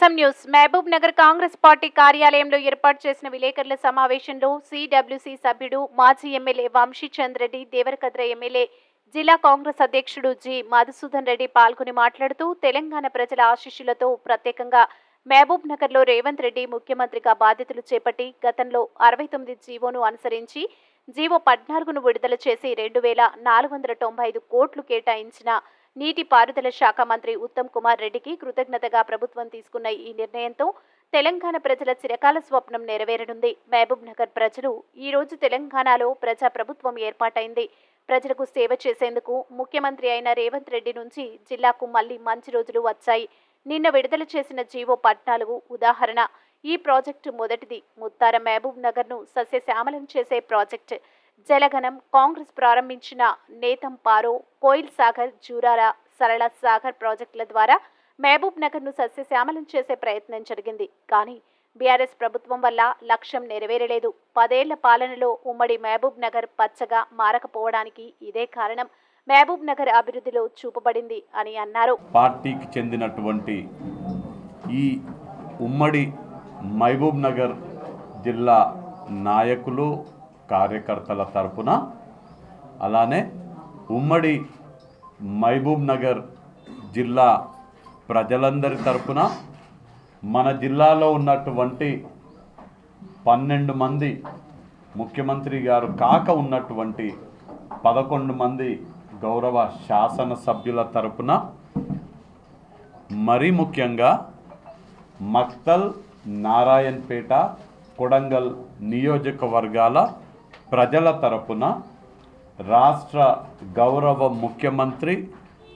నిజం news. Mahabubnagar Congress party కార్యాలయంలో ఏర్పాటు చేసిన విలేకరుల సమావేశంలో సిడబ్ల్యూసి సభ్యుడు మాజీ ఎమ్మెల్యే వంశీచంద్రెడ్డి దేవరకద్ర ఎమ్మెల్యే జిల్లా కాంగ్రెస్ అధ్యక్షుడు జి. మధుసూదన్ రెడ్డి పాల్గొని మాట్లాడుతూ తెలంగాణ ప్రజల ఆశీస్సులతో ప్రత్యేకంగా మహబూబ్ నగర్లో రేవంత్ రెడ్డి ముఖ్యమంత్రిగా బాధ్యతలు చేపట్టి గతంలో అరవై తొమ్మిది జీవోను అనుసరించి జీవో పద్నాలుగును విడుదల చేసి రెండు వేల నాలుగు వందల తొంభై ఐదు కోట్లు కేటాయించిన నీటిపారుదల శాఖ మంత్రి ఉత్తమ్ కుమార్ రెడ్డికి కృతజ్ఞతగా ప్రభుత్వం తీసుకున్న ఈ నిర్ణయంతో తెలంగాణ ప్రజల చిరకాల స్వప్నం నెరవేరనుంది. మహబూబ్ నగర్ ప్రజలు ఈ రోజు తెలంగాణలో ప్రజా ప్రభుత్వం ఏర్పాటైంది. ప్రజలకు సేవ చేసేందుకు ముఖ్యమంత్రి అయిన రేవంత్ రెడ్డి నుంచి జిల్లాకు మళ్ళీ మంచి రోజులు వచ్చాయి. నిన్న విడుదల చేసిన జీవో పద్నాలుగు ఉదాహరణ. ఈ ప్రాజెక్టు మొదటిది. ముత్తార మహబూబ్ నగర్ను సస్యశ్యామలం చేసే ప్రాజెక్ట్. జలగనం కాంగ్రెస్ ప్రారంభించిన నేతం పారో కోయిల్ సాగర్ జూరాల సరళ సాగర్ ప్రాజెక్టుల ద్వారా మహబూబ్ నగర్ను సస్యశ్యామలం చేసే ప్రయత్నం జరిగింది. కానీ బీఆర్ఎస్ ప్రభుత్వం వల్ల లక్ష్యం నెరవేరలేదు. పదేళ్ళ పాలనలో ఉమ్మడి మహబూబ్ నగర్ పచ్చగా మారకపోవడానికి ఇదే కారణం మహబూబ్ నగర్ అభివృద్ధిలో చూపబడింది అని అన్నారు. పార్టీకి చెందినటువంటి ఈ ఉమ్మడి మహబూబ్ నగర్ జిల్లా నాయకులు కార్యకర్తల తరపున అలానే ఉమ్మడి మహబూబ్ నగర్ జిల్లా ప్రజలందరి తరపున మన జిల్లాలో ఉన్నటువంటి పన్నెండు మంది ముఖ్యమంత్రి గారు కాక ఉన్నటువంటి పదకొండు మంది గౌరవ శాసనసభ్యుల తరపున మరీ ముఖ్యంగా మక్తల్ నారాయణపేట కొడంగల్ నియోజకవర్గాల ప్రజల తరపున రాష్ట్ర గౌరవ ముఖ్యమంత్రి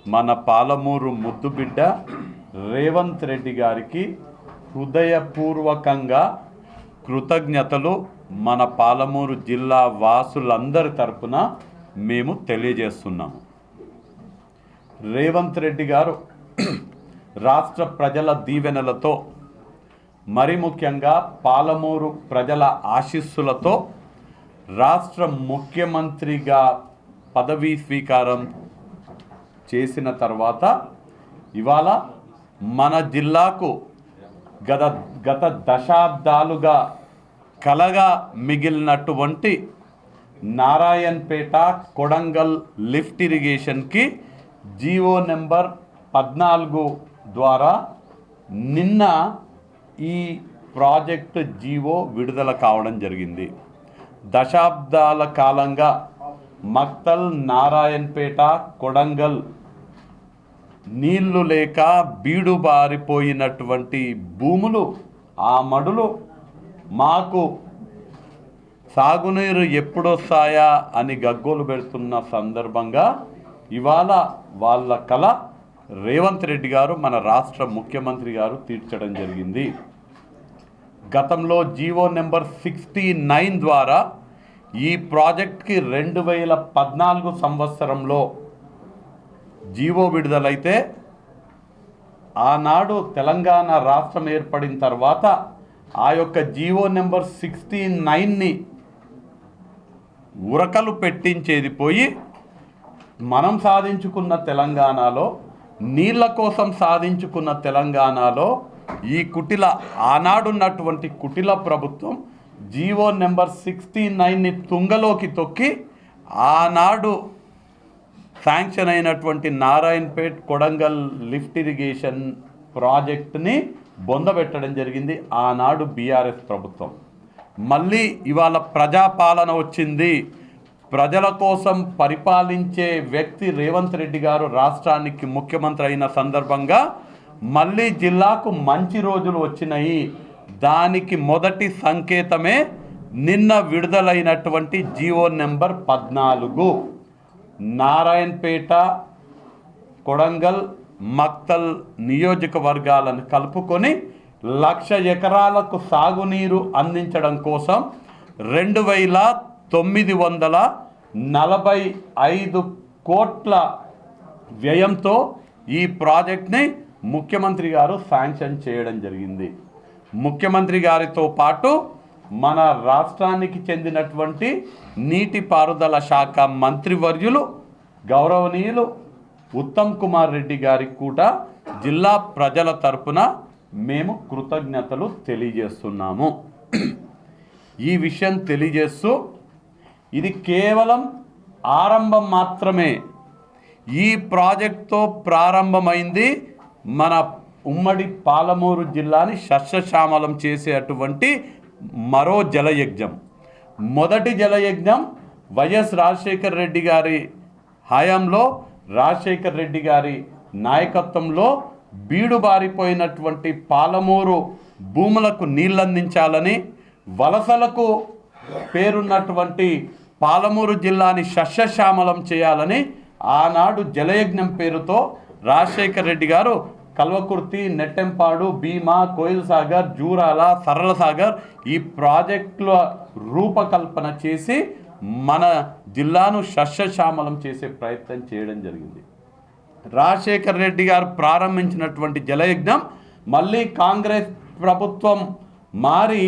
మన పాలమూరు ముద్దుబిడ్డ రేవంత్ రెడ్డి గారికి హృదయపూర్వకంగా కృతజ్ఞతలు మన పాలమూరు జిల్లా వాసులందరి తరపున మేము తెలియజేస్తున్నాము. రేవంత్ రెడ్డి గారు రాష్ట్ర ప్రజల దీవెనలతో మరి ముఖ్యంగా పాలమూరు ప్రజల ఆశీస్సులతో రాష్ట్ర ముఖ్యమంత్రిగా పదవీ స్వీకారం చేసిన తర్వాత ఇవాళ మన జిల్లాకు గత గత దశాబ్దాలుగా కలగా మిగిలినటువంటి నారాయణపేట కొడంగల్ లిఫ్ట్ ఇరిగేషన్కి జీవో నెంబర్ పద్నాలుగు ద్వారా నిన్న ఈ ప్రాజెక్టు జీవో విడుదల కావడం జరిగింది. దశాబ్దాల కాలంగా మక్తల్ నారాయణపేట కొడంగల్ నీళ్ళు లేక బీడుబారిపోయినటువంటి భూములు ఆ మడులు మాకు సాగునీరు ఎప్పుడొస్తాయా అని గగ్గోలు పెడుతున్న సందర్భంగా ఇవాళ వాళ్ళ కళ రేవంత్ రెడ్డి గారు మన రాష్ట్ర ముఖ్యమంత్రి గారు తీర్చడం జరిగింది. గతంలో జీవో నెంబర్ సిక్స్టీ నైన్ ద్వారా ఈ ప్రాజెక్ట్కి రెండు వేల పద్నాలుగు సంవత్సరంలో జీవో విడుదలైతే ఆనాడు తెలంగాణ రాష్ట్రం ఏర్పడిన తర్వాత ఆ యొక్క జీవో నెంబర్ సిక్స్టీ నైన్ని ఉరకలు పెట్టించేది పోయి మనం సాధించుకున్న తెలంగాణలో నీళ్ళ కోసం సాధించుకున్న తెలంగాణలో ఈ కుటిల ఆనాడున్నటువంటి కుటిల ప్రభుత్వం జీవో నెంబర్ సిక్స్టీ నైన్ని తుంగలోకి తొక్కి ఆనాడు శాంక్షన్ అయినటువంటి నారాయణపేట్ కొడంగల్ లిఫ్ట్ ఇరిగేషన్ ప్రాజెక్టుని బొందబెట్టడం జరిగింది ఆనాడు బీఆర్ఎస్ ప్రభుత్వం. మళ్ళీ ఇవాళ ప్రజాపాలన వచ్చింది. ప్రజల కోసం పరిపాలించే వ్యక్తి రేవంత్ రెడ్డి గారు రాష్ట్రానికి ముఖ్యమంత్రి అయిన సందర్భంగా మళ్ళీ జిల్లాకు మంచి రోజులు వచ్చినాయి. దానికి మొదటి సంకేతమే నిన్న విడుదలైనటువంటి జీవో నెంబర్ పద్నాలుగు. నారాయణపేట కొడంగల్ మక్తల్ నియోజకవర్గాలను కలుపుకొని లక్ష ఎకరాలకు సాగునీరు అందించడం కోసం రెండు వేల తొమ్మిది వందల నలభై ఐదు కోట్ల వ్యయంతో ఈ ప్రాజెక్ట్ని ముఖ్యమంత్రి గారు శాంక్షన్ చేయడం జరిగింది. ముఖ్యమంత్రి గారితో పాటు మన రాష్ట్రానికి చెందినటువంటి నీటిపారుదల శాఖ మంత్రివర్యులు గౌరవనీయులు ఉత్తమ్ కుమార్ రెడ్డి గారికి కూడా జిల్లా ప్రజల తరపున మేము కృతజ్ఞతలు తెలియజేస్తున్నాము. ఈ విషయం తెలియజేస్తూ ఇది కేవలం ఆరంభం మాత్రమే. ఈ ప్రాజెక్ట్తో ప్రారంభమైంది మన ఉమ్మడి పాలమూరు జిల్లాని సస్యశ్యామలం చేసేటువంటి మరో జలయజ్ఞం. మొదటి జలయజ్ఞం వైఎస్ రాజశేఖర్ రెడ్డి గారి హయాంలో రాజశేఖర్ రెడ్డి గారి నాయకత్వంలో బీడు బారిపోయినటువంటి పాలమూరు భూములకు నీళ్ళందించాలని వలసలకు పేరున్నటువంటి పాలమూరు జిల్లాని సస్యశ్యామలం చేయాలని ఆనాడు జలయజ్ఞం పేరుతో రాజశేఖర్ రెడ్డి గారు కల్వకుర్తి నెట్టెంపాడు భీమా కోయిల్ సాగర్ జూరాల సరళ సాగర్ ఈ ప్రాజెక్టుల రూపకల్పన చేసి మన జిల్లాను సస్యశ్యామలం చేసే ప్రయత్నం చేయడం జరిగింది. రాజశేఖర్ రెడ్డి గారు ప్రారంభించినటువంటి జలయజ్ఞం మళ్ళీ కాంగ్రెస్ ప్రభుత్వం మారి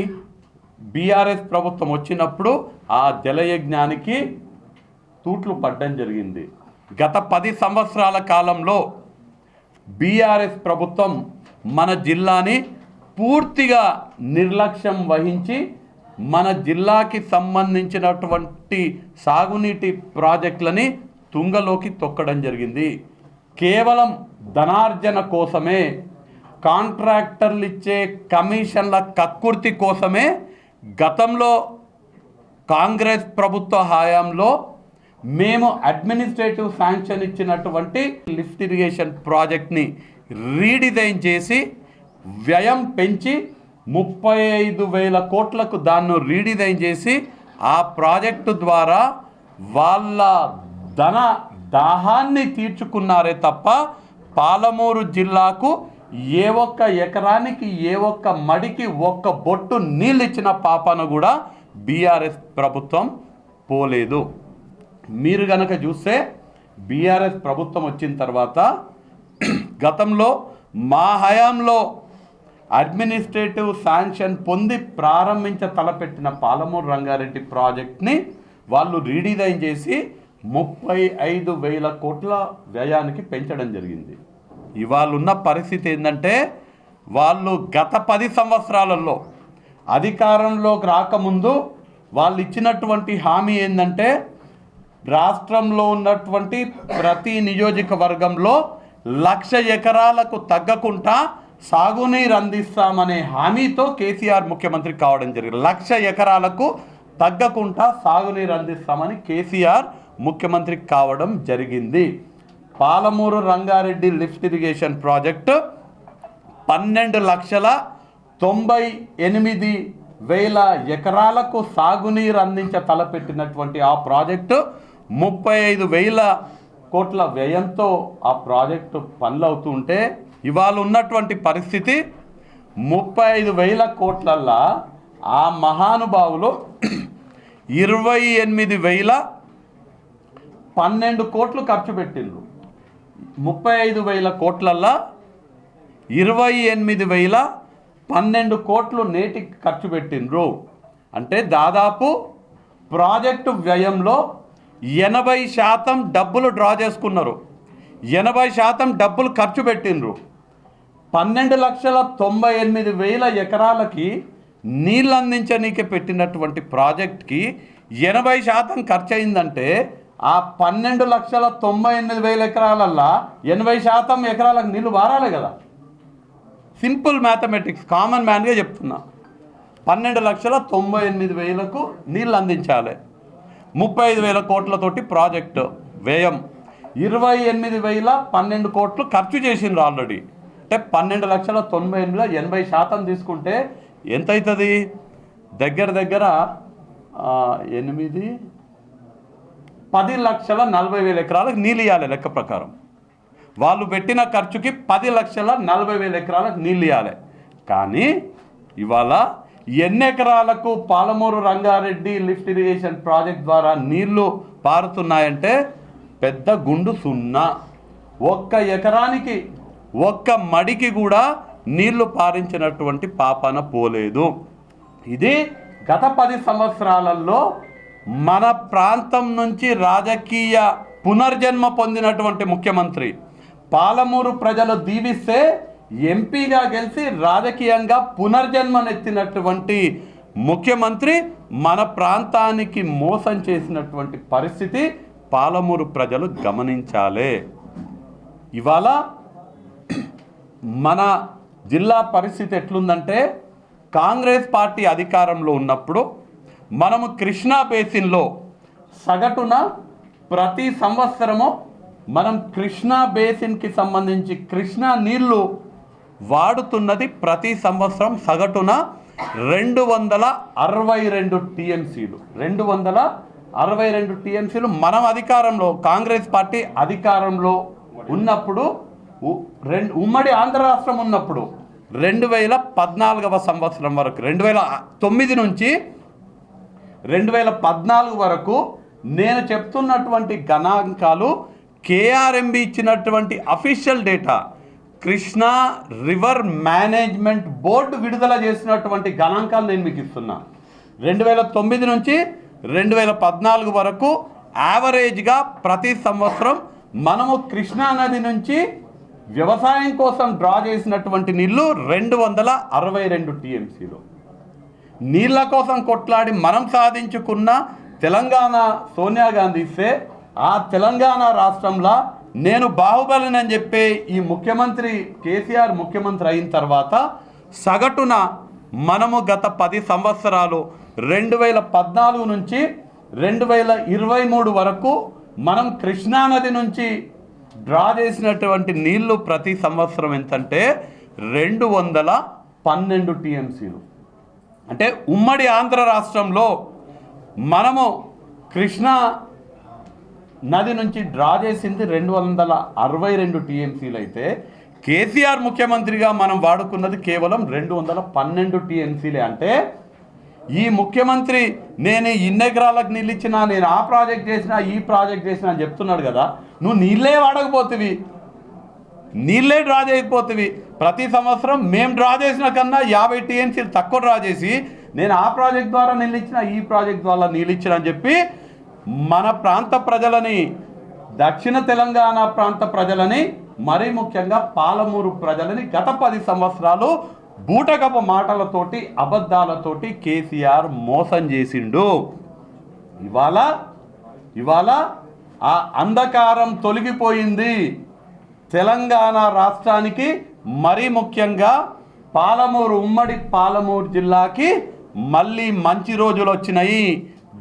బీఆర్ఎస్ ప్రభుత్వం వచ్చినప్పుడు ఆ జలయజ్ఞానికి తూట్లు పడ్డం జరిగింది. గత పది సంవత్సరాల కాలంలో బీఆర్ఎస్ ప్రభుత్వం మన జిల్లాని పూర్తిగా నిర్లక్ష్యం వహించి మన జిల్లాకి సంబంధించినటువంటి సాగునీటి ప్రాజెక్టులని తుంగలోకి తొక్కడం జరిగింది. కేవలం ధనార్జన కోసమే కాంట్రాక్టర్లు ఇచ్చే కమిషన్ల కక్కుర్తి కోసమే గతంలో కాంగ్రెస్ ప్రభుత్వ హయాంలో మేము అడ్మినిస్ట్రేటివ్ శాంక్షన్ ఇచ్చినటువంటి లిఫ్ట్ ఇరిగేషన్ ప్రాజెక్ట్ని రీడిజైన్ చేసి వ్యయం పెంచి ముప్పై ఐదు వేల కోట్లకు దాన్ని రీడిజైన్ చేసి ఆ ప్రాజెక్టు ద్వారా వాళ్ళ ధన దాహాన్ని తీర్చుకున్నారే తప్ప పాలమూరు జిల్లాకు ఏ ఒక్క ఎకరానికి ఏ ఒక్క మడికి ఒక్క బొట్టు నీళ్ళు ఇచ్చిన పాపను కూడా బీఆర్ఎస్ ప్రభుత్వం పోలేదు. మీరు గనక చూస్తే బీఆర్ఎస్ ప్రభుత్వం వచ్చిన తర్వాత గతంలో మా హయాంలో అడ్మినిస్ట్రేటివ్ శాంక్షన్ పొంది ప్రారంభించ తలపెట్టిన పాలమూరు రంగారెడ్డి ప్రాజెక్ట్ని వాళ్ళు రీడిజైన్ చేసి ముప్పై ఐదు వేల కోట్ల వ్యయానికి పెంచడం జరిగింది. ఇవాళ ఉన్న పరిస్థితి ఏంటంటే వాళ్ళు గత పది సంవత్సరాలలో అధికారంలోకి రాకముందు వాళ్ళు ఇచ్చినటువంటి హామీ ఏంటంటే రాష్ట్రంలో ఉన్నటువంటి ప్రతి నియోజకవర్గంలో లక్ష ఎకరాలకు తగ్గకుండా సాగునీరు అందిస్తామనే హామీతో కేసీఆర్ ముఖ్యమంత్రి కావడం జరిగింది. లక్ష ఎకరాలకు తగ్గకుండా సాగునీరు అందిస్తామని కేసీఆర్ ముఖ్యమంత్రి కావడం జరిగింది. Palamuru Rangareddy lift irrigation project పన్నెండు లక్షల తొంభై ఎనిమిది వేల ఎకరాలకు సాగునీరు అందించ తలపెట్టినటువంటి ఆ ప్రాజెక్టు ముప్పై ఐదు వేల కోట్ల వ్యయంతో ఆ ప్రాజెక్టు పనులు అవుతుంటే ఇవాళ ఉన్నటువంటి పరిస్థితి ముప్పై ఐదు వేల కోట్లల్లా ఆ మహానుభావులు ఇరవై ఎనిమిది వేల పన్నెండు కోట్లు ఖర్చు పెట్టిండ్రు. ముప్పై ఐదు వేల కోట్లల్లా ఇరవై ఎనిమిది వేల పన్నెండు కోట్లు నేటికి ఖర్చు పెట్టిండ్రు. అంటే దాదాపు ప్రాజెక్టు వ్యయంలో ఎనభై శాతం డబ్బులు డ్రా చేసుకున్నారు. ఎనభై శాతం డబ్బులు ఖర్చు పెట్టిండ్రు. పన్నెండు లక్షల తొంభై ఎనిమిది వేల ఎకరాలకి నీళ్ళు అందించనీకి పెట్టినటువంటి ప్రాజెక్ట్కి ఎనభై శాతం ఖర్చు అయిందంటే ఆ పన్నెండు లక్షల తొంభై ఎనిమిది వేల ఎకరాలల్లా ఎనభై శాతం ఎకరాలకు నీళ్ళు వారాలి కదా. సింపుల్ మ్యాథమెటిక్స్ కామన్ మ్యాన్గా చెప్తున్నా. పన్నెండు లక్షల తొంభై ఎనిమిది వేలకు నీళ్ళు అందించాలి ముప్పై ఐదు వేల కోట్లతోటి ప్రాజెక్టు వ్యయం. ఇరవై ఎనిమిది వేల పన్నెండు కోట్లు ఖర్చు చేసిండ్రు ఆల్రెడీ. అంటే పన్నెండు లక్షల తొంభై ఎనిమిదిలో ఎనభై శాతం తీసుకుంటే ఎంత అవుతుంది దగ్గర దగ్గర ఎనిమిది పది లక్షల నలభై వేల ఎకరాలకు నీళ్ళు ఇవ్వాలి లెక్క ప్రకారం. వాళ్ళు పెట్టిన ఖర్చుకి పది లక్షల నలభై వేల ఎకరాలకు నీళ్ళు ఇవ్వాలి కానీ ఇవాళ ఎన్ని ఎకరాలకు Palamuru Rangareddy lift irrigation project ద్వారా నీళ్ళు పారుతున్నాయంటే పెద్ద గుండు సున్నా. ఒక్క ఎకరానికి ఒక్క మడికి కూడా నీళ్ళు పారించినటువంటి పాపన పోలేదు. ఇది గత పది సంవత్సరాలలో మన ప్రాంతం నుంచి రాజకీయ పునర్జన్మ పొందినటువంటి ముఖ్యమంత్రి. పాలమూరు ప్రజలు దీవిస్తే ఎంపీగా గెలిచి రాజకీయంగా పునర్జన్మనెత్తినటువంటి ముఖ్యమంత్రి మన ప్రాంతానికి మోసం చేసినటువంటి పరిస్థితి పాలమూరు ప్రజలు గమనించాలి. ఇవాళ మన జిల్లా పరిస్థితి ఎట్లుందంటే కాంగ్రెస్ పార్టీ అధికారంలో ఉన్నప్పుడు మనము కృష్ణా బేసిన్లో సగటున ప్రతి సంవత్సరము మనం కృష్ణా బేసిన్కి సంబంధించి కృష్ణా నీళ్ళు వాడుతున్నది ప్రతి సంవత్సరం సగటున రెండు వందల అరవై రెండు టీఎంసీలు. రెండు వందల అరవై రెండు టీఎంసీలు మనం అధికారంలో కాంగ్రెస్ పార్టీ అధికారంలో ఉన్నప్పుడు ఉ- రెండు ఉమ్మడి ఆంధ్ర రాష్ట్రం ఉన్నప్పుడు రెండు వేల పద్నాలుగవ సంవత్సరం వరకు రెండు వేల తొమ్మిది నుంచి రెండు వేల పద్నాలుగు వరకు నేను చెప్తున్నటువంటి గణాంకాలు కేఆర్ఎంబి ఇచ్చినటువంటి official data Krishna river management board విడుదల చేసినటువంటి గణాంకాలు నేను మీకు ఇస్తున్నా. రెండు వేల తొమ్మిది నుంచి రెండు వేల పద్నాలుగు వరకు యావరేజ్గా ప్రతి సంవత్సరం మనము కృష్ణా నది నుంచి వ్యవసాయం కోసం డ్రా చేసినటువంటి నీళ్ళు రెండు వందల అరవై రెండు టీఎంసీలు. నీళ్ళ కోసం కొట్లాడి మనం సాధించుకున్న తెలంగాణ సోనియా గాంధీ ఇస్తే ఆ తెలంగాణ రాష్ట్రంలో నేను బాహుబలిని అని చెప్పే ఈ ముఖ్యమంత్రి కేసీఆర్ ముఖ్యమంత్రి అయిన తర్వాత సగటున మనము గత పది సంవత్సరాలు రెండు వేల పద్నాలుగు నుంచి రెండు వేల ఇరవై మూడు వరకు మనం కృష్ణానది నుంచి డ్రా చేసినటువంటి నీళ్ళు ప్రతి సంవత్సరం ఎంతంటే రెండు వందల పన్నెండు టీఎంసీలు. అంటే ఉమ్మడి ఆంధ్ర రాష్ట్రంలో మనము కృష్ణా నది నుంచి డ్రా చేసింది రెండు వందల అరవై రెండు టీఎంసీలు అయితే కేసీఆర్ ముఖ్యమంత్రిగా మనం వాడుకున్నది కేవలం రెండు వందల పన్నెండు టీఎంసీలే. అంటే ఈ ముఖ్యమంత్రి నేను ఇన్నెకరాలకు నీళ్ళు ఇచ్చినా నేను ఆ ప్రాజెక్ట్ చేసినా ఈ ప్రాజెక్ట్ చేసినా అని చెప్తున్నాడు కదా నువ్వు నీళ్ళే వాడకపోతివి. నీళ్ళే డ్రా చేయకపోతుంది ప్రతి సంవత్సరం మేము డ్రా చేసిన కన్నా యాభై టీఎంసీలు తక్కువ డ్రా చేసి నేను ఆ ప్రాజెక్ట్ ద్వారా నీళ్ళు ఇచ్చిన ఈ ప్రాజెక్ట్ ద్వారా నీళ్ళు ఇచ్చిన అని చెప్పి మన ప్రాంత ప్రజలని దక్షిణ తెలంగాణ ప్రాంత ప్రజలని మరీ ముఖ్యంగా పాలమూరు ప్రజలని గత పది సంవత్సరాలు బూటకపు మాటలతోటి అబద్ధాలతోటి కేసీఆర్ మోసం చేసిండు. ఇవాళ ఇవాళ ఆ అంధకారం తొలగిపోయింది. తెలంగాణ రాష్ట్రానికి మరీ ముఖ్యంగా పాలమూరు ఉమ్మడి పాలమూరు జిల్లాకి మళ్ళీ మంచి రోజులు వచ్చినాయి.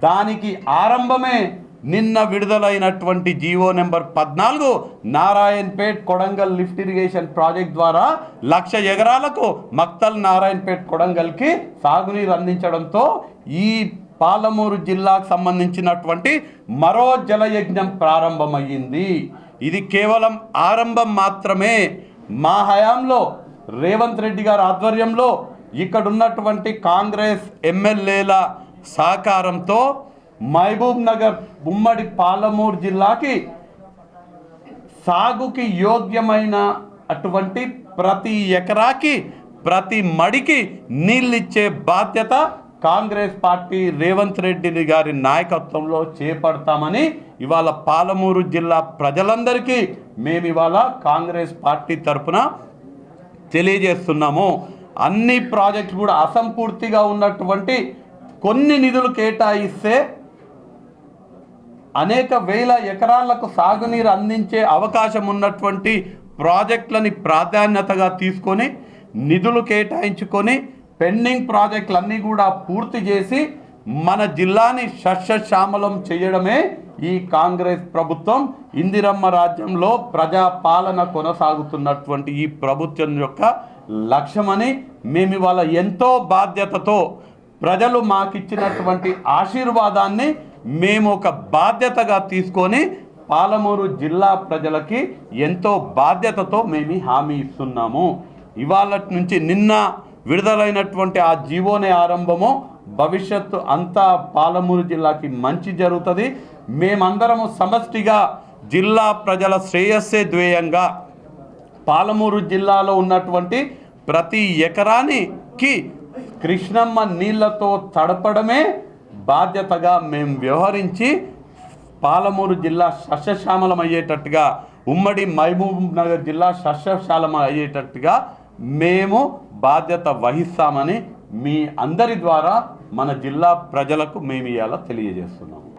దానికి ఆరంభమే నిన్న విడుదలైనటువంటి జీవో నెంబర్ పద్నాలుగు Narayanpet Kodangal lift irrigation project ద్వారా లక్ష ఎకరాలకు మక్తల్ నారాయణపేట్ కొడంగల్కి సాగునీరు అందించడంతో ఈ పాలమూరు జిల్లాకు సంబంధించినటువంటి మరో జలయజ్ఞం ప్రారంభమయ్యింది. ఇది కేవలం ఆరంభం మాత్రమే. మా హయాంలో రేవంత్ రెడ్డి గారి ఆధ్వర్యంలో ఇక్కడ ఉన్నటువంటి కాంగ్రెస్ ఎమ్మెల్యేల సహకారంతో మహబూబ్ నగర్ ఉమ్మడి పాలమూరు జిల్లాకి సాగుకి యోగ్యమైన అటువంటి ప్రతి ఎకరాకి ప్రతి మడికి నీళ్ళిచ్చే బాధ్యత కాంగ్రెస్ పార్టీ రేవంత్ రెడ్డి గారి నాయకత్వంలో చేపడతామని ఇవాళ పాలమూరు జిల్లా ప్రజలందరికీ మేము ఇవాళ కాంగ్రెస్ పార్టీ తరఫున తెలియజేస్తున్నాము. అన్ని ప్రాజెక్టులు కూడా అసంపూర్తిగా ఉన్నటువంటి కొన్ని నిధులు కేటాయిస్తే అనేక వేల ఎకరాలకు సాగునీరు అందించే అవకాశం ఉన్నటువంటి ప్రాజెక్టులని ప్రాధాన్యతగా తీసుకొని నిధులు కేటాయించుకొని పెండింగ్ ప్రాజెక్టులన్నీ కూడా పూర్తి చేసి మన జిల్లాని సస్యశ్యామలం చేయడమే ఈ కాంగ్రెస్ ప్రభుత్వం ఇందిరమ్మ రాజ్యంలో ప్రజాపాలన కొనసాగుతున్నటువంటి ఈ ప్రభుత్వం యొక్క లక్ష్యమని మేము ఇవాళ ఎంతో బాధ్యతతో ప్రజలు మాకిచ్చినటువంటి ఆశీర్వాదాన్ని మేము ఒక బాధ్యతగా తీసుకొని పాలమూరు జిల్లా ప్రజలకి ఎంతో బాధ్యతతో మేము హామీ ఇస్తున్నాము. ఇవాళ నుంచి నిన్న విడుదలైనటువంటి ఆ జీవోనే ఆరంభము భవిష్యత్తు అంతా పాలమూరు జిల్లాకి మంచి జరుగుతుంది. మేమందరము సమష్టిగా జిల్లా ప్రజల శ్రేయస్సే ధ్యేయంగా పాలమూరు జిల్లాలో ఉన్నటువంటి ప్రతి ఎకరానికి కృష్ణమ్మ నీళ్ళతో తడపడమే బాధ్యతగా మేము వ్యవహరించి పాలమూరు జిల్లా సస్యశ్యామలం అయ్యేటట్టుగా ఉమ్మడి మహబూబ్ నగర్ జిల్లా సస్యశాలం అయ్యేటట్టుగా మేము బాధ్యత వహిస్తామని మీ అందరి ద్వారా మన జిల్లా ప్రజలకు మేము ఇలా తెలియజేస్తున్నాము.